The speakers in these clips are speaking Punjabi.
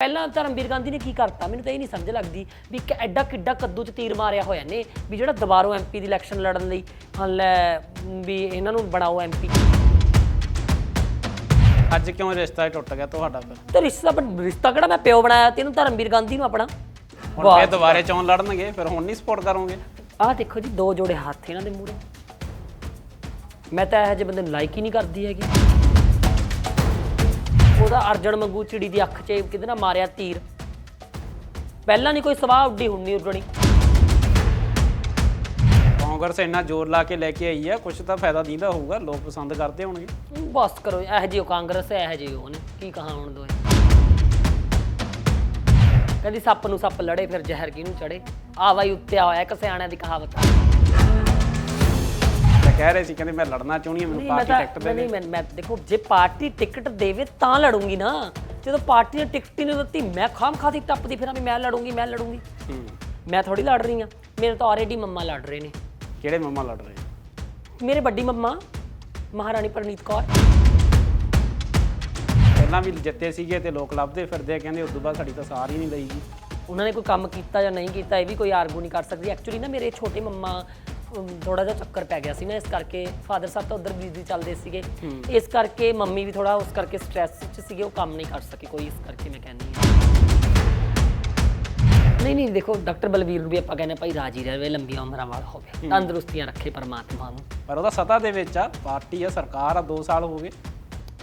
ਪਹਿਲਾਂ ਧਰਮਵੀਰ ਗਾਂਧੀ ਨੇ ਕੀ ਕਰਤਾ? ਮੈਨੂੰ ਤਾਂ ਇਹ ਨਹੀਂ ਸਮਝ ਲੱਗਦੀ ਵੀ ਇੱਕ ਐਡਾ ਕਿੱਡਾ ਕੱਦੂ ਚ ਤੀਰ ਮਾਰਿਆ ਹੋਇਆ ਨੇ ਵੀ ਜਿਹੜਾ ਦੁਬਾਰੋਂ ਐਮਪੀ ਦੀ ਇਲੈਕਸ਼ਨ ਲੜਨ ਲਈ ਹਾਂ ਲੈ ਵੀ ਇਹਨਾਂ ਨੂੰ ਬਣਾਓ ਐਮਪੀ ਅੱਜ ਕਿਉਂ ਰਿਸ਼ਤਾ ਟੁੱਟ ਗਿਆ ਤੁਹਾਡਾ ਫਿਰ? ਤੇ ਰਿਸ਼ਤਾ ਪਰ ਰਿਸ਼ਤਾ ਕਿਹੜਾ ਮੈਂ ਪਿਓ ਬਣਾਇਆ ਤੇ ਇਹਨੂੰ ਧਰਮਵੀਰ ਗਾਂਧੀ ਨੂੰ ਆਪਣਾ? ਹੁਣ ਫੇਰ ਦੁਬਾਰੇ ਚੋਣ ਲੜਨਗੇ ਫਿਰ ਹੁਣ ਨਹੀਂ ਸਪੋਰਟ ਕਰੋਗੇ? ਆਹ ਦੇਖੋ ਜੀ ਦੋ ਜੋੜੇ ਹੱਥ ਇਹਨਾਂ ਦੇ ਮੂਹਰੇ। ਮੈਂ ਤਾਂ ਇਹੋ ਜਿਹੇ ਬੰਦੇ ਨੂੰ ਲਾਈਕ ਹੀ ਨਹੀਂ ਕਰਦੀ ਹੈਗੀ। ਉਹਦਾ ਅਰਜਨ ਮੰਗੂ ਚਿੜੀ ਦੀ ਅੱਖ 'ਚ ਨਾ ਮਾਰਿਆ ਤੀਰ? ਪਹਿਲਾਂ ਨਹੀਂ ਕੋਈ ਸਵਾਹ ਉੱਡੀ ਹੁੰਨੀ ਉੱਡਣੀ। ਕਾਂਗਰਸ ਇੰਨਾ ਜ਼ੋਰ ਲਾ ਕੇ ਲੈ ਕੇ ਆਈ ਆ ਕੁਝ ਤਾਂ ਫਾਇਦਾ ਦੀਂਦਾ ਹੋਊਗਾ ਲੋਕ ਪਸੰਦ ਕਰਦੇ ਹੋਣਗੇ। ਬਸ ਕਰੋ ਇਹੋ ਜਿਹੀ ਉਹ ਕਾਂਗਰਸ ਹੈ ਇਹੋ ਜਿਹੀ ਉਹ ਨੇ ਕੀ ਕਹਾਂ ਹੁਣ ਦੋਏ ਕਹਿੰਦੀ ਸੱਪ ਨੂੰ ਸੱਪ ਲੜੇ ਫਿਰ ਜ਼ਹਿਰ ਕਿਹਨੂੰ ਚੜੇ? ਆਵਾਈ ਉੱਤੇ ਹੋਇਆ ਇੱਕ ਸਿਆਣਿਆਂ ਦੀ ਕਹਾਵਤ ਆ। ਕਹਿ ਰਹੇ ਸੀ ਕਹਿੰਦੇ ਮੈਂ ਲੜਨਾ ਚਾਹੁੰਦੀ ਹਾਂ ਮੈਨੂੰ ਨਹੀਂ ਮੈਂ ਪਾਰਟੀ ਤਾਂ ਟਿਕਟ ਦੇ ਨਹੀਂ ਮੈਂ ਮੈਂ ਦੇਖੋ ਜੇ ਪਾਰਟੀ ਟਿਕਟ ਦੇਵੇ ਤਾਂ ਲੜੂੰਗੀ ਨਾ। ਜਦੋਂ ਪਾਰਟੀ ਨੇ ਟਿਕਟ ਹੀ ਨਹੀਂ ਦਿੱਤੀ ਮੈਂ ਖਾਮ ਖਾਦੀ ਟੱਪਦੀ ਫਿਰਾਂ ਵੀ ਮੈਂ ਲੜੂੰਗੀ ਮੈਂ ਲੜੂੰਗੀ। ਮੈਂ ਥੋੜੀ ਲੜ ਰਹੀ ਹਾਂ। ਮੇਰੇ ਤਾਂ ਆਲਰੇਡੀ ਮੰਮਾ ਲੜ ਰਹੇ ਨੇ। ਕਿਹੜੇ ਮੰਮਾ ਲੜ ਰਹੇ? ਮੇਰੇ ਵੱਡੀ ਮੰਮਾ ਮਹਾਰਾਣੀ ਪ੍ਰਨੀਤ ਕੌਰ। ਪਹਿਲਾਂ ਵੀ ਜਿੱਤੇ ਸੀਗੇ ਤੇ ਲੋਕ ਲੱਭਦੇ ਫਿਰਦੇ ਆ ਕਹਿੰਦੇ ਉਸ ਤੋਂ ਬਾਅਦ ਸਾਡੀ ਤਾਂ ਸਾਰ ਹੀ ਨਹੀਂ ਲਈਗੀ। ਉਹਨਾਂ ਨੇ ਕੋਈ ਕੰਮ ਕੀਤਾ ਜਾਂ ਨਹੀਂ ਕੀਤਾ ਇਹ ਵੀ ਕੋਈ ਆਰਗੂ ਨਹੀਂ ਕਰ ਸਕਦੀ। ਐਕਚੁਅਲੀ ਨਾ ਮੇਰੇ ਛੋਟੇ ਮੰਮਾ ਥੋੜਾ ਜਿਹਾ ਚੱਕਰ ਪੈ ਗਿਆ ਸੀ ਨਾ ਇਸ ਕਰਕੇ ਫਾਦਰ ਸਾਹਿਬ ਤਾਂ ਉਧਰ ਬਿਜ਼ੀ ਚੱਲਦੇ ਸੀਗੇ। ਇਸ ਕਰਕੇ ਮੰਮੀ ਵੀ ਥੋੜਾ ਉਸ ਕਰਕੇ ਸਟ੍ਰੈਸ 'ਚ ਸੀਗੇ ਉਹ ਕੰਮ ਨਹੀਂ ਕਰ ਸਕੇ ਕੋਈ ਇਸ ਕਰਕੇ ਮੈਂ ਕਹਿੰਦੀ ਹਾਂ। ਨਹੀਂ ਨਹੀਂ ਦੇਖੋ ਡਾਕਟਰ ਬਲਵੀਰ ਨੂੰ ਵੀ ਆਪਾਂ ਕਹਿੰਦੇ ਭਾਈ ਰਾਜੀ ਰਹੇ ਲੰਬੀਆਂ ਉਮਰਾਂ ਵਾਲਾ ਹੋਵੇ ਤੰਦਰੁਸਤੀਆਂ ਰੱਖੇ ਪਰਮਾਤਮਾ ਨੂੰ। ਪਰ ਉਹਦਾ ਸਤਾ ਦੇ ਵਿੱਚ ਆ ਪਾਰਟੀ ਆ ਸਰਕਾਰ ਆ 2 ਸਾਲ ਹੋ ਗਏ।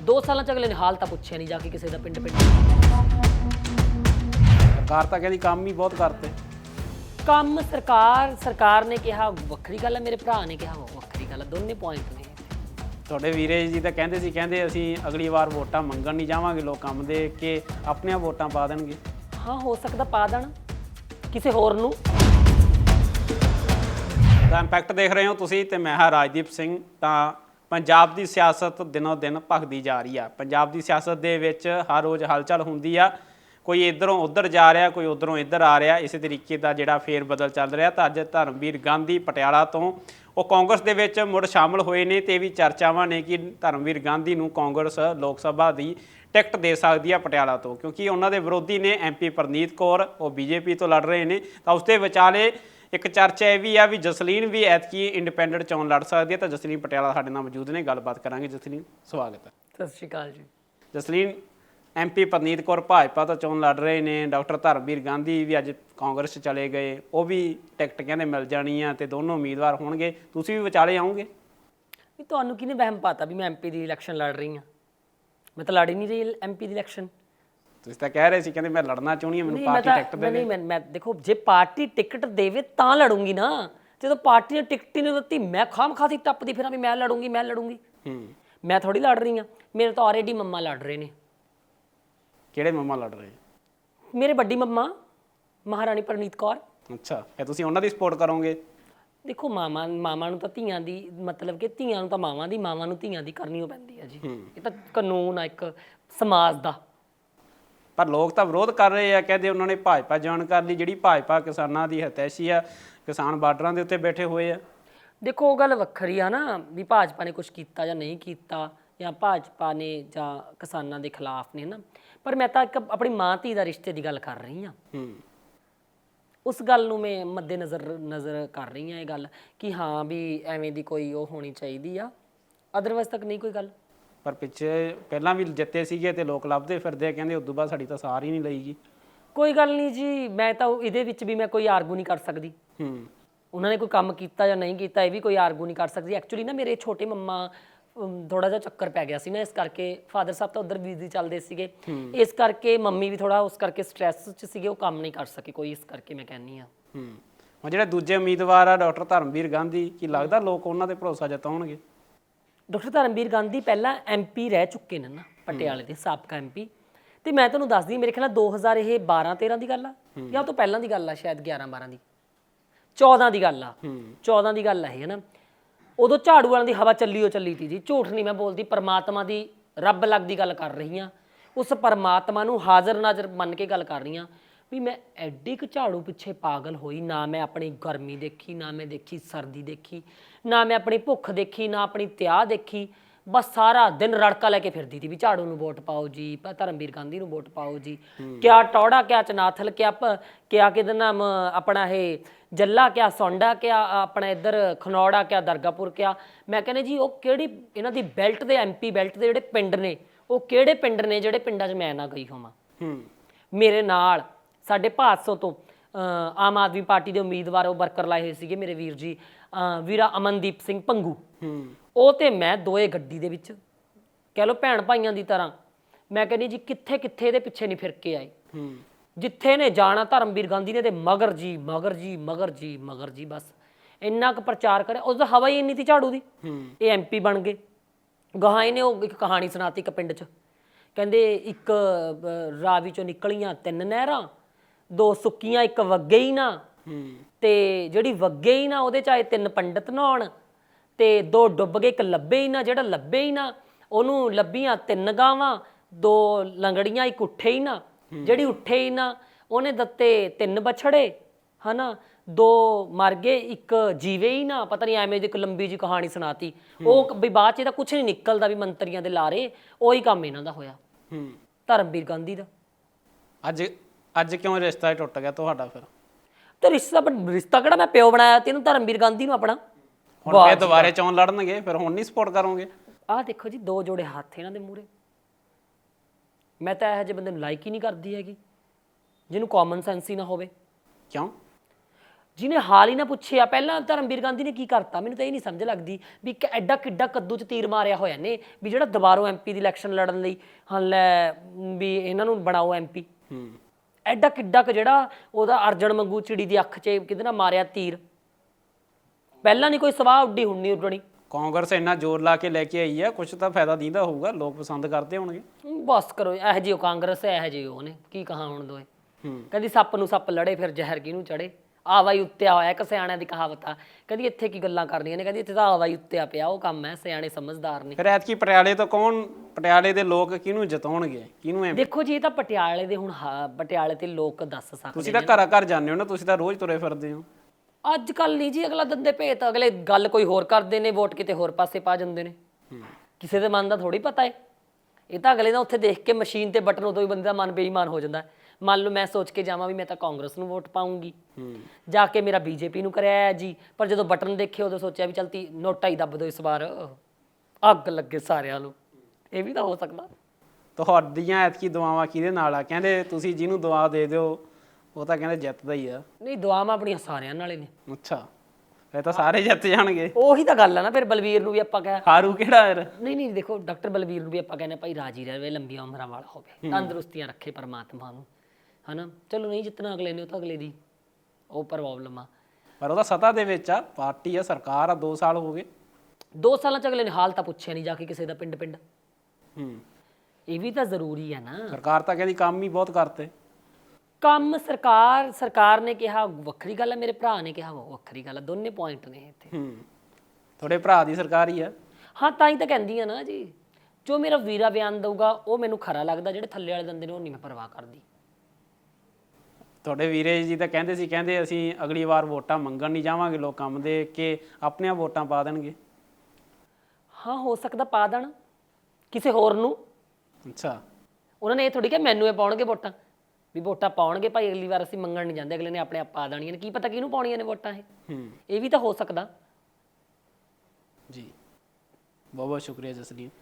ਦੋ ਸਾਲਾਂ ਚ ਅਗਲੇ ਨੇ ਹਾਲ ਤਾਂ ਪੁੱਛਿਆ ਨਹੀਂ ਜਾ ਕੇ ਕਿਸੇ ਦਾ ਪਿੰਡ ਪਿੰਡ ਸਰਕਾਰ ਤਾਂ ਕਹਿੰਦੀ ਕੰਮ ਹੀ ਬਹੁਤ ਕਰਤੇ। ਕੰਮ ਸਰਕਾਰ ਸਰਕਾਰ ਨੇ ਕਿਹਾ ਵੱਖਰੀ ਗੱਲ ਹੈ ਮੇਰੇ ਭਰਾ ਨੇ ਕਿਹਾ ਵੱਖਰੀ ਗੱਲ ਹੈ ਦੋਨੇ ਪੁਆਇੰਟ ਨੇ। ਤੁਹਾਡੇ ਵੀਰੇ ਜੀ ਤਾਂ ਕਹਿੰਦੇ ਸੀ ਕਹਿੰਦੇ ਅਸੀਂ ਅਗਲੀ ਵਾਰ ਵੋਟਾਂ ਮੰਗਣ ਨਹੀਂ ਜਾਵਾਂਗੇ ਲੋਕ ਕੰਮ ਦੇ ਕੇ ਆਪਣੀਆਂ ਵੋਟਾਂ ਪਾ ਦੇਣਗੇ। ਹਾਂ ਹੋ ਸਕਦਾ ਪਾ ਦੇਣ ਕਿਸੇ ਹੋਰ ਨੂੰ। ਤਾਂ ਇੰਪੈਕਟ ਦੇਖ ਰਹੇ ਹੋ ਤੁਸੀਂ ਤੇ ਮੈਂ ਹਾਂ ਰਾਜਦੀਪ ਸਿੰਘ ਤਾਂ ਪੰਜਾਬ ਦੀ ਸਿਆਸਤ ਦਿਨੋ ਦਿਨ ਭਖਦੀ ਜਾ ਰਹੀ ਆ। ਪੰਜਾਬ ਦੀ ਸਿਆਸਤ ਦੇ ਵਿੱਚ ਹਰ ਰੋਜ਼ ਹਲਚਲ ਹੁੰਦੀ ਆ। ਕੋਈ ਇਧਰੋਂ ਉਧਰ ਜਾ ਰਿਹਾ ਕੋਈ ਉਧਰੋਂ ਇੱਧਰ ਆ ਰਿਹਾ ਇਸੇ ਤਰੀਕੇ ਦਾ ਜਿਹੜਾ ਫੇਰ ਬਦਲ ਚੱਲ ਰਿਹਾ ਤਾਂ ਅੱਜ ਧਰਮਵੀਰ ਗਾਂਧੀ ਪਟਿਆਲਾ ਤੋਂ ਉਹ ਕਾਂਗਰਸ ਦੇ ਵਿੱਚ ਮੁੜ ਸ਼ਾਮਲ ਹੋਏ ਨੇ ਤੇ ਵੀ ਚਰਚਾਵਾਂ ਨੇ ਕਿ ਧਰਮਵੀਰ ਗਾਂਧੀ ਨੂੰ ਕਾਂਗਰਸ ਲੋਕ ਸਭਾ ਦੀ ਟਿਕਟ ਦੇ ਸਕਦੀ ਆ ਪਟਿਆਲਾ ਤੋਂ ਕਿਉਂਕਿ ਉਹਨਾਂ ਦੇ ਵਿਰੋਧੀ ਨੇ ਐਮਪੀ ਪ੍ਰਨੀਤ ਕੌਰ ਉਹ ਬੀਜੇਪੀ ਤੋਂ ਲੜ ਰਹੇ ਨੇ। ਤਾਂ ਉਸ ਦੇ ਵਿਚਾਲੇ ਇੱਕ ਚਰਚਾ ਇਹ ਵੀ ਆ ਵੀ ਜਸਲੀਨ ਵੀ ਐਤਕੀ ਇੰਡੀਪੈਂਡੈਂਟ ਚੋਣ ਲੜ ਸਕਦੀ ਹੈ ਤਾਂ ਜਸਲੀਨ ਪਟਿਆਲਾ ਸਾਡੇ ਨਾਲ ਮੌਜੂਦ ਨੇ ਗੱਲਬਾਤ ਕਰਾਂਗੇ ਜਸਲੀਨ ਸਵਾਗਤ ਹੈ ਸਤਿ ਸ਼੍ਰੀ ਅਕਾਲ ਜੀ। ਜਸਲੀਨ ਐਮਪੀ ਪ੍ਰਨੀਤ ਕੌਰ ਭਾਜਪਾ ਤੋਂ ਚੋਣ ਲੜ ਰਹੇ ਨੇ ਡਾਕਟਰ ਧਰਮਵੀਰ ਗਾਂਧੀ ਵੀ ਅੱਜ ਕਾਂਗਰਸ ਚਲੇ ਗਏ ਉਹ ਵੀ ਟਿਕਟ ਕਹਿੰਦੇ ਮਿਲ ਜਾਣੀ ਆ ਤੇ ਦੋਨੋਂ ਉਮੀਦਵਾਰ ਹੋਣਗੇ ਤੁਸੀਂ ਵੀ ਵਿਚਾਲੇ ਆਉਂਗੇ ਵੀ ਤੁਹਾਨੂੰ ਕਿਹਨੇ ਵਹਿਮ ਪਾਤਾ ਵੀ ਮੈਂ ਐਮਪੀ ਦੀ ਇਲੈਕਸ਼ਨ ਲੜ ਰਹੀ ਹਾਂ? ਮੈਂ ਤਾਂ ਲੜ ਹੀ ਨਹੀਂ ਰਹੀ ਐਮਪੀ ਦੀ ਇਲੈਕਸ਼ਨ। ਤੁਸੀਂ ਤਾਂ ਕਹਿ ਰਹੇ ਸੀ ਕਹਿੰਦੇ ਮੈਂ ਲੜਨਾ ਚਾਹੁੰਦੀ ਹਾਂ ਮੈਨੂੰ ਪਾਰਟੀ ਟਿਕਟ ਦੇ ਨਹੀਂ ਮੈਂ ਦੇਖੋ ਜੇ ਪਾਰਟੀ ਟਿਕਟ ਦੇਵੇ ਤਾਂ ਲੜੂੰਗੀ ਨਾ। ਜਦੋਂ ਪਾਰਟੀ ਨੇ ਟਿਕਟ ਹੀ ਨਹੀਂ ਦਿੱਤੀ ਮੈਂ ਖਾਮ ਖਾਦੀ ਟੱਪਦੀ ਫਿਰਾਂ ਵੀ ਮੈਂ ਲੜੂੰਗੀ ਮੈਂ ਲੜੂੰਗੀ। ਹੂੰ। ਮੈਂ ਥੋੜੀ ਲੜ ਰਹੀ ਹਾਂ ਮੇਰੇ ਤਾਂ ਆਲਰੇਡੀ ਮੰਮਾ ਲੜ ਰਹੇ ਨੇ। ਕਿਹੜੇ ਮੰਮਾ ਲੜ ਰਹੇ? ਮੇਰੇ ਵੱਡੀ ਮੰਮਾ ਮਹਾਰਾਣੀ ਪ੍ਰਨੀਤ ਕੌਰ। ਅੱਛਾ ਇਹ ਤੁਸੀਂ ਉਹਨਾਂ ਦੀ ਸਪੋਰਟ ਕਰੋਗੇ? ਦੇਖੋ ਮਾਮਾ ਮਾਮਾ ਨੂੰ ਤਾਂ ਧੀਆਂ ਦੀ ਮਤਲਬ ਕਿ ਧੀਆਂ ਨੂੰ ਤਾਂ ਮਾਵਾਂ ਦੀ ਮਾਵਾਂ ਨੂੰ ਧੀਆਂ ਦੀ ਕਰਨੀ ਓ ਪੈਂਦੀ ਹੈ ਜੀ। ਇਹ ਤਾਂ ਕਾਨੂੰਨ ਆ ਇੱਕ ਸਮਾਜ ਦਾ। ਪਰ ਲੋਕ ਤਾਂ ਵਿਰੋਧ ਕਰ ਰਹੇ ਆ ਕਹਿੰਦੇ ਉਹਨਾਂ ਨੇ ਭਾਜਪਾ ਜੁਆਇਨ ਕਰ ਲਈ ਜਿਹੜੀ ਭਾਜਪਾ ਕਿਸਾਨਾਂ ਦੀ ਹਤੈਸ਼ੀ ਆ ਕਿਸਾਨ ਬਾਰਡਰਾਂ ਦੇ ਉੱਤੇ ਬੈਠੇ ਹੋਏ ਆ। ਦੇਖੋ ਉਹ ਗੱਲ ਵੱਖਰੀ ਆ ਨਾ ਵੀ ਭਾਜਪਾ ਨੇ ਕੁਝ ਕੀਤਾ ਜਾਂ ਨਹੀਂ ਕੀਤਾ। ਜਾਂ ਭਾਜਪਾ ਨੇ ਜਾਂ ਕਿਸਾਨਾਂ ਦੇ ਖਿਲਾਫ ਨੇ ਨਾ ਪਰ ਮੈਂ ਤਾਂ ਇੱਕ ਆਪਣੀ ਮਾਂ ਧੀ ਦਾ ਰਿਸ਼ਤੇ ਦੀ ਗੱਲ ਕਰ ਰਹੀ ਹਾਂ। ਹੂੰ। ਉਸ ਗੱਲ ਨੂੰ ਮੈਂ ਮੱਦੇ ਨਜ਼ਰ ਨਜ਼ਰ ਕਰ ਰਹੀ ਹਾਂ ਇਹ ਗੱਲ ਕਿ ਹਾਂ ਵੀ ਐਵੇਂ ਦੀ ਕੋਈ ਉਹ ਹੋਣੀ ਚਾਹੀਦੀ ਆ। ਅਦਰਵਾਇਜ਼ ਤੱਕ ਨਹੀਂ ਕੋਈ ਗੱਲ। ਪਰ ਪਿੱਛੇ ਪਹਿਲਾਂ ਵੀ ਜਿੱਤੇ ਸੀਗੇ ਤੇ ਲੋਕ ਲੱਭਦੇ ਫਿਰਦੇ ਆ ਕਹਿੰਦੇ ਤੋਂ ਬਾਅਦ ਸਾਡੀ ਤਾਂ ਸਾਰ ਹੀ ਨਹੀਂ ਲਈਗੀ। ਕੋਈ ਗੱਲ ਨਹੀਂ ਜੀ ਮੈਂ ਤਾਂ ਉਹ- ਇਹਦੇ ਵਿੱਚ ਵੀ ਮੈਂ ਕੋਈ ਆਰਗੂ ਨਹੀਂ ਕਰ ਸਕਦੀ। ਹੂੰ। ਉਹਨਾਂ ਨੇ ਕੋਈ ਕੰਮ ਕੀਤਾ ਜਾਂ ਨਹੀਂ ਕੀਤਾ ਇਹ ਵੀ ਕੋਈ ਆਰਗੂ ਨਹੀਂ ਕਰ ਸਕਦੀ। ਐਕਚੁਅਲੀ ਨਾ ਮੇਰੇ ਛੋਟੇ ਮੰਮਾ ਥੋੜਾ ਜਿਹਾ ਚੱਕਰ ਪੈ ਗਿਆ ਸੀ ਨਾ ਇਸ ਕਰਕੇ ਫਾਦਰ ਸਾਹਿਬ ਤਾਂ ਉਧਰ ਬਿਜ਼ੀ ਚੱਲਦੇ ਸੀਗੇ। ਇਸ ਕਰਕੇ ਮੰਮੀ ਵੀ ਥੋੜਾ ਉਸ ਕਰਕੇ ਸਟ੍ਰੈਸ 'ਚ ਸੀਗੇ ਉਹ ਕੰਮ ਨਹੀਂ ਕਰ ਸਕੇ ਕੋਈ ਇਸ ਕਰਕੇ ਮੈਂ ਕਹਿੰਨੀ ਆ ਹੂੰ। ਹੁਣ ਜਿਹੜੇ ਦੂਜੇ ਉਮੀਦਵਾਰ ਆ ਡਾਕਟਰ ਧਰਮਵੀਰ ਗਾਂਧੀ ਕੀ ਲੱਗਦਾ ਲੋਕ ਉਹਨਾਂ ਤੇ ਭਰੋਸਾ ਜਤਾਉਣਗੇ? ਡਾਕਟਰ ਧਰਮਵੀਰ ਗਾਂਧੀ ਪਹਿਲਾਂ ਐਮਪੀ ਰਹਿ ਚੁੱਕੇ ਨੇ ਨਾ ਪਟਿਆਲੇ ਦੇ ਸਾਬਕਾ ਐਮਪੀ ਤੇ ਮੈਂ ਤੁਹਾਨੂੰ ਦੱਸਦੀ ਮੇਰੇ ਖਿਆਲ ਨਾਲ 2000 ਇਹ 12 13 ਦੀ ਗੱਲ ਆ ਜਾਂ ਉਹ ਤੋਂ ਪਹਿਲਾਂ ਦੀ ਗੱਲ ਆ ਸ਼ਾਇਦ 11 12 ਦੀ। 14 ਦੀ ਗੱਲ ਆ। 14 ਦੀ ਗੱਲ ਆ ਇਹ ਹੈ ਨਾ ਉਦੋਂ ਝਾੜੂ ਵਾਲਿਆਂ ਦੀ ਹਵਾ ਚੱਲੀ ਉਹ ਚੱਲੀ ਤੀ ਜੀ। ਝੂਠ ਨਹੀਂ ਮੈਂ ਬੋਲਦੀ, ਪਰਮਾਤਮਾ ਦੀ ਰੱਬ ਲੱਗਦੀ ਗੱਲ ਕਰ ਰਹੀ ਆ। ਉਸ ਪਰਮਾਤਮਾ ਨੂੰ ਹਾਜ਼ਰ ਨਾਜ਼ਰ ਮੰਨ ਕੇ ਗੱਲ ਕਰ ਰਹੀ ਆ ਵੀ ਮੈਂ ਐਡੀ ਕੁ ਝਾੜੂ ਪਿੱਛੇ ਪਾਗਲ ਹੋਈ, ਨਾ ਮੈਂ ਆਪਣੀ ਗਰਮੀ ਦੇਖੀ, ਨਾ ਮੈਂ ਦੇਖੀ ਸਰਦੀ ਦੇਖੀ, ਨਾ ਮੈਂ ਆਪਣੀ ਭੁੱਖ ਦੇਖੀ, ਨਾ ਆਪਣੀ ਤਿਆਹ ਦੇਖੀ। ਬਸ ਸਾਰਾ ਦਿਨ ਰੜਕਾ ਲੈ ਕੇ ਫਿਰਦੀ ਸੀ ਵੀ ਝਾੜੂ ਨੂੰ ਵੋਟ ਪਾਓ ਜੀ ਪ- ਧਰਮਵੀਰ ਗਾਂਧੀ ਨੂੰ ਵੋਟ ਪਾਓ ਜੀ। ਕਿਆ ਟੌੜਾ ਕਿਆ ਚਨਾਥਲ ਕਿਆ ਪ- ਕਿਆ ਕਿਹਦਾ ਨਾਮ ਆਪਣਾ ਇਹ ਜੱਲਾ ਕਿਆ ਸੌਂਡਾ ਕਿਆ ਆਪਣਾ ਇੱਧਰ ਖਨੌੜਾ ਕਿਆ ਦਰਗਾਪੁਰ ਕਿਆ ਮੈਂ ਕਹਿੰਦੇ ਜੀ ਉਹ ਕਿਹੜੀ ਇਹਨਾਂ ਦੀ ਬੈਲਟ ਦੇ ਐਮਪੀ ਬੈਲਟ ਦੇ ਜਿਹੜੇ ਪਿੰਡ ਨੇ ਉਹ ਕਿਹੜੇ ਪਿੰਡ ਨੇ ਜਿਹੜੇ ਪਿੰਡਾਂ 'ਚ ਮੈਂ ਨਾ ਗਈ ਹੋਵਾਂ? ਹੂੰ। ਮੇਰੇ ਨਾਲ ਸਾਡੇ ਭਾਦਸੋਂ ਤੋਂ ਅ, ਆਮ ਆਦਮੀ ਪਾਰਟੀ ਦੇ ਉਮੀਦਵਾਰ ਉਹ ਵਰਕਰ ਲਾਏ ਹੋਏ ਸੀਗੇ ਮੇਰੇ ਵੀਰ ਜੀ ਅ, ਵੀਰਾ ਅਮਨਦੀਪ ਸਿੰਘ ਪੰਗੂ। ਹੂੰ। ਉਹ ਤੇ ਮੈਂ ਦੋਏ ਗੱਡੀ ਦੇ ਵਿੱਚ ਕਹਿ ਲਓ ਭੈਣ ਭਾਈਆਂ ਦੀ ਤਰ੍ਹਾਂ। ਮੈਂ ਕਹਿੰਦੀ ਜੀ ਕਿੱਥੇ ਕਿੱਥੇ ਇਹਦੇ ਪਿੱਛੇ ਨਹੀਂ ਫਿਰ ਕੇ ਆਏ। ਜਿੱਥੇ ਨੇ ਜਾਣਾ ਧਰਮਵੀਰ ਗਾਂਧੀ ਨੇ ਤੇ ਮਗਰ ਜੀ ਮਗਰ ਜੀ ਮਗਰ ਜੀ ਮਗਰ ਜੀ ਬਸ। ਇੰਨਾ ਕੁ ਪ੍ਰਚਾਰ ਕਰਿਆ। ਉਸ ਦਾ ਹਵਾ ਹੀ ਇੰਨੀ ਤੀ ਝਾੜੂ ਦੀ। ਇਹ ਐਮਪੀ ਬਣ ਗਏ। ਗਾਹਾਂ ਇਹਨੇ ਉਹ ਇੱਕ ਕਹਾਣੀ ਸੁਣਾਤੀ ਇੱਕ ਪਿੰਡ 'ਚ। ਕਹਿੰਦੇ ਇੱਕ ਰਾਵੀ ਚੋਂ ਨਿਕਲੀਆਂ ਤਿੰਨ ਨਹਿਰਾਂ ਦੋ ਸੁੱਕੀਆਂ ਇੱਕ ਵੱਗੇ ਹੀ ਨਾ। ਤੇ ਜਿਹੜੀ ਵੱਗੇ ਹੀ ਨਾ ਉਹਦੇ ਚ ਆਏ ਤਿੰਨ ਪੰਡਤ ਨਹਾਉਣ। ਤੇ ਦੋ ਡੁੱਬ ਗਏ ਇੱਕ ਲੱਭੇ ਹੀ ਨਾ ਜਿਹੜਾ ਲੱਭੇ ਹੀ ਨਾ ਉਹਨੂੰ ਲੱਭੀਆਂ ਤਿੰਨ ਗਾਵਾਂ ਦੋ ਲੰਗੜੀਆਂ ਇੱਕ ਉੱਠੇ ਹੀ ਨਾ। ਜਿਹੜੀ ਉੱਠੇ ਹੀ ਨਾ ਉਹਨੇ ਦਿੱਤੇ ਤਿੰਨ ਬਛੜੇ ਹਨਾ? ਦੋ ਮਰ ਗਏ ਇੱਕ ਜੀਵੇ ਹੀ ਨਾ। ਪਤਾ ਨਹੀਂ ਐਵੇਂ ਦੀ ਇੱਕ ਲੰਬੀ ਜੀ ਕਹਾਣੀ ਸੁਣਾਤੀ। ਉਹ ਵੀ ਬਾਅਦ ਚ ਇਹਦਾ ਕੁਝ ਨਹੀਂ ਨਿਕਲਦਾ ਵੀ ਮੰਤਰੀਆਂ ਦੇ ਲਾਰੇ ਉਹੀ ਕੰਮ ਇਹਨਾਂ ਦਾ ਹੋਇਆ। ਹੂੰ। ਧਰਮਵੀਰ ਗਾਂਧੀ ਦਾ। ਅੱਜ ਅੱਜ ਕਿਉਂ ਰਿਸ਼ਤਾ ਟੁੱਟ ਗਿਆ ਤੁਹਾਡਾ ਫਿਰ? ਤੇ ਰਿਸ਼ਤਾ ਬਣ- ਰਿਸ਼ਤਾ ਕਿਹੜਾ ਮੈਂ ਪਿਓ ਬਣਾਇਆ ਤੇ ਇਹਨੂੰ ਧਰਮਵੀਰ ਗਾਂਧੀ ਨੂੰ ਆਪਣਾ? ਹੁਣ ਫੇਰ ਦੁਬਾਰੇ ਚੋਣ ਲੜਨਗੇ ਫਿਰ ਹੁਣ ਨਹੀਂ ਸਪੋਰਟ ਕਰੋਗੇ। ਆਹ ਦੇਖੋ ਜੀ ਦੋ ਜੋੜੇ ਹੱਥ ਇਹਨਾਂ ਦੇ ਮੂਰੇ ਮੈਂ ਤਾਂ ਇਹੋ ਜਿਹੇ ਬੰਦੇ ਨੂੰ ਲਾਈਕ ਹੀ ਨਹੀਂ ਕਰਦੀ ਹੈਗੀ ਜਿਹਨੂੰ ਕਾਮਨ ਸੈਂਸ ਹੀ ਨਾ ਹੋਵੇ। ਕਿਉਂ? ਜਿਹਨੇ ਹਾਲ ਹੀ ਨਾ ਪੁੱਛਿਆ ਪਹਿਲਾਂ ਧਰਮਵੀਰ ਗਾਂਧੀ ਨੇ ਕੀ ਕਰਤਾ? ਮੈਨੂੰ ਤਾਂ ਇਹ ਨਹੀਂ ਸਮਝ ਲੱਗਦੀ ਵੀ ਐਡਾ ਕਿੱਡਾ ਕੱਦੂ ਚ ਤੀਰ ਮਾਰਿਆ ਹੋਇਆ ਨੇ ਵੀ ਜਿਹੜਾ ਦੁਬਾਰੋਂ ਐਮਪੀ ਦੀ ਇਲੈਕਸ਼ਨ ਲੜਨ ਲਈ ਹਾਂ ਲੈ ਵੀ ਇਹਨਾਂ ਨੂੰ ਬਣਾਓ ਐਮਪੀ ਹੂੰ। ਐਡਾ ਕਿੱਡਾ ਕੁ ਜਿਹੜਾ ਉਹਦਾ ਅਰਜਨ ਮੰਗੂ ਚਿੜੀ ਦੀ ਅੱਖ 'ਚ ਕਿਹਦੇ ਨਾਲ ਮਾਰਿਆ ਤੀਰ? ਪਹਿਲਾਂ ਨਹੀਂ ਕੋਈ ਸਵਾਹ ਉੱਡੀ ਹੁਣ ਨਹੀਂ ਉੱਡਣੀ। ਕਾਂਗਰਸ ਇੰਨਾ ਜ਼ੋਰ ਲਾ ਕੇ ਲੈ ਕੇ ਆਈ ਆ ਕੁਝ ਤਾਂ ਫਾਇਦਾ ਦੀਂਦਾ ਹੋਊਗਾ ਲੋਕ ਪਸੰਦ ਕਰਦੇ ਹੋਣਗੇ। ਬਸ ਕਰੋ ਇਹੋ ਜਿਹੀ ਉਹ ਕਾਂਗਰਸ ਹੈ ਇਹੋ ਜਿਹੀ ਉਹ ਨੇ ਕੀ ਕਹਾਂ ਹੁਣ ਦੋਏ ਹੂੰ। ਕਹਿੰਦੀ ਸੱਪ ਨੂੰ ਸੱਪ ਲੜੇ ਫਿਰ ਜ਼ਹਿਰ ਕਿਹਨੂੰ ਚੜੇ ਆਵਾਈ ਉੱਤਿਆ ਹੋਇਆ ਇੱਕ ਸਿਆਣਿਆਂ ਦੀ ਕਹਾਵਤ ਆ। ਕਹਿੰਦੀ ਇੱਥੇ ਕੀ ਗੱਲਾਂ ਕਰਨੀਆਂ ਨੇ ਕਹਿੰਦੀ ਇੱਥੇ ਤਾਂ ਆਵਾਈ ਉੱਤਿਆ ਪਿਆ ਉਹ ਕੰਮ ਹੈ ਸਿਆਣੇ ਸਮਝਦਾਰ ਨੇ। ਫਿਰ ਐਤਕੀ ਪਟਿਆਲੇ ਤੋਂ ਕੌਣ ਪਟਿਆਲੇ ਦੇ ਲੋਕ ਕਿਹਨੂੰ ਜਿਤਾਉਣਗੇ ਕਿਹਨੂੰ ਐਮ ਦੇਖੋ ਜੀ ਇਹ ਤਾਂ ਪਟਿਆਲੇ ਦੇ ਹੁਣ ਹਾਂ, ਪਟਿਆਲੇ ਤੇ ਲੋਕ ਦੱਸ ਸਕਦੇ ਤੁਸੀਂ ਤਾਂ ਘਰ ਘਰ ਜਾਂਦੇ ਹੋ ਨਾ ਤੁਸੀਂ ਤਾਂ ਰੋਜ਼ ਤੁਰੇ ਫਿਰਦੇ ਹੋ। ਅੱਜ ਕੱਲ ਨਹੀਂ ਜੀ, ਅਗਲਾ ਦੰਦੇ ਭੇਤ ਅਗਲੇ ਗੱਲ ਕੋਈ ਹੋਰ ਕਰਦੇ ਨੇ, ਵੋਟ ਕਿਤੇ ਹੋਰ ਪਾਸੇ ਪਾ ਜਾਂਦੇ ਨੇ। ਕਿਸੇ ਦੇ ਮਨ ਦਾ ਥੋੜੀ ਪਤਾ ਹੈ ਇਹ ਤਾਂ ਅਗਲੇ ਦਾ ਉੱਥੇ ਦੇਖ ਕੇ ਮਸ਼ੀਨ ਤੇ ਬਟਨ, ਉਦੋਂ ਹੀ ਬੰਦੇ ਦਾ ਮਨ ਬੇਈਮਾਨ ਹੋ ਜਾਂਦਾ। ਮੰਨ ਲਓ ਮੈਂ ਸੋਚ ਕੇ ਜਾਵਾਂ ਵੀ ਮੈਂ ਤਾਂ ਕਾਂਗਰਸ ਨੂੰ ਵੋਟ ਪਾਉਂਗੀ ਜਾ ਕੇ ਮੇਰਾ ਬੀਜੇਪੀ ਨੂੰ ਕਰਿਆ ਹੈ ਜੀ, ਪਰ ਜਦੋਂ ਬਟਨ ਦੇਖੇ, ਉਦੋਂ ਸੋਚਿਆ ਵੀ ਚਲਤੀ ਨੋਟਾ ਹੀ ਦੱਬ ਦੋ ਇਸ ਵਾਰ। ਅੱਗ ਲੱਗੇ ਸਾਰਿਆਂ ਨੂੰ। ਇਹ ਵੀ ਤਾਂ ਹੋ ਸਕਦਾ। ਤੁਹਾਡੀਆਂ ਐਤਕੀ ਦੁਆਵਾਂ ਕਿਹਦੇ ਨਾਲ ਆ? ਕਹਿੰਦੇ ਤੁਸੀਂ ਜਿਹਨੂੰ ਦੁਆ ਦੇ ਦਿਓ ਉਹ ਤਾਂ ਕਹਿੰਦੇ ਜਿੱਤਦਾ ਹੀ ਆ। ਨਹੀਂ ਦੁਆਵਾਂ ਆਪਣੀਆਂ ਸਾਰਿਆਂ ਨਾਲੇ ਨੇ। ਅੱਛਾ। ਫਿਰ ਤਾਂ ਸਾਰੇ ਜਿੱਤ ਜਾਣਗੇ। ਉਹੀ ਤਾਂ ਗੱਲ ਆ ਨਾ ਫਿਰ ਬਲਵੀਰ ਨੂੰ ਵੀ ਆਪਾਂ ਕਹਿ ਹਾਰੂ ਕਿਹੜਾ ਫਿਰ? ਨਹੀਂ ਨਹੀਂ ਦੇਖੋ ਡਾਕਟਰ ਬਲਵੀਰ ਨੂੰ ਵੀ ਆਪਾਂ ਕਹਿੰਦੇ ਭਾਈ ਰਾਜੀ ਰਹੇ ਲੰਬੀਆਂ ਉਮਰਾਂ ਵਾਲਾ ਹੋਵੇ। ਤੰਦਰੁਸਤੀਆਂ ਰੱਖੇ ਪਰਮਾਤਮਾ ਨੂੰ। ਹਨਾ? ਚਲੋ ਨਹੀਂ ਜਿੱਤਣਾ ਅਗਲੇ ਨੇ ਉਹ ਤਾਂ ਅਗਲੇ ਦੀ ਉਹ ਪ੍ਰੋਬਲਮ ਆ। ਪਰ ਉਹਦਾ ਸਤਾ ਦੇ ਵਿੱਚ ਆ ਪਾਰਟੀ ਆ ਸਰਕਾਰ ਆ 2 ਸਾਲ ਹੋ ਗਏ। ਦੋ ਸਾਲਾਂ ਚ ਅਗਲੇ ਨੇ ਹਾਲ ਤਾਂ ਪੁੱਛਿਆ ਨਹੀਂ ਜਾ ਕੇ ਕਿਸੇ ਦਾ ਪਿੰਡ ਪਿੰਡ ਹੂੰ। ਇਹ ਵੀ ਤਾਂ ਜ਼ਰੂਰੀ ਹੈ ਨਾ। ਸਰਕਾਰ ਤਾਂ ਕਹਿੰਦੀ ਕੰਮ ਹੀ ਬਹੁਤ ਕਰਤੇ। ਕੰਮ ਸਰਕਾਰ ਸਰਕਾਰ ਨੇ ਕਿਹਾ ਵੱਖਰੀ ਗੱਲ ਹੈ ਮੇਰੇ ਭਰਾ ਨੇ ਕਿਹਾ ਵੱਖਰੀ ਗੱਲ ਹੈ ਦੋਨੇ ਪੁਆਇੰਟ ਨੇ ਇੱਥੇ ਹੂੰ ਤੁਹਾਡੇ ਭਰਾ ਦੀ ਸਰਕਾਰ ਹੀ ਆ। ਹਾਂ ਤਾਂ ਹੀ ਤਾਂ ਕਹਿੰਦੀ ਆ ਨਾ ਜੀ। ਜੋ ਮੇਰਾ ਵੀਰਾ ਬਿਆਨ ਦਊਗਾ ਉਹ ਮੈਨੂੰ ਖਰਾ ਲੱਗਦਾ ਜਿਹੜੇ ਥੱਲੇ ਵਾਲੇ ਦੰਦੇ ਨੇ ਉਹ ਨਹੀਂ ਮੈਂ ਪਰਵਾਹ ਕਰਦੀ। ਤੁਹਾਡੇ ਵੀਰੇ ਜੀ ਤਾਂ ਕਹਿੰਦੇ ਸੀ ਕਹਿੰਦੇ ਅਸੀਂ ਅਗਲੀ ਵਾਰ ਵੋਟਾਂ ਮੰਗਣ ਨਹੀਂ ਜਾਵਾਂਗੇ ਲੋਕ ਕੰਮ ਦੇ ਕੇ ਆਪਣੀਆਂ ਵੋਟਾਂ ਪਾ ਦੇਣਗੇ। ਹਾਂ ਹੋ ਸਕਦਾ ਪਾ ਦੇਣ ਕਿਸੇ ਹੋਰ ਨੂੰ। ਅੱਛਾ। ਉਹਨਾਂ ਨੇ ਇਹ ਥੋੜੀ ਕਿ ਮੈਨੂੰ ਇਹ ਪਾਉਣਗੇ ਵੋਟਾਂ। ਵੀ ਵੋਟਾਂ ਪਾਉਣਗੇ ਭਾਈ ਅਗਲੀ ਵਾਰ ਅਸੀਂ ਮੰਗਣ ਨਹੀਂ ਜਾਂਦੇ ਅਗਲੇ ਨੇ ਆਪਣੇ ਆਪ ਪਾ ਦੇਣੀਆਂ ਨੇ। ਕੀ ਪਤਾ ਕਿਹਨੂੰ ਪਾਉਣੀਆਂ ਨੇ ਵੋਟਾਂ ਇਹ? ਹੂੰ। ਇਹ ਵੀ ਤਾਂ ਹੋ ਸਕਦਾ। ਜੀ। ਬਹੁਤ ਬਹੁਤ ਸ਼ੁਕਰੀਆ ਜਸਲੀਨ।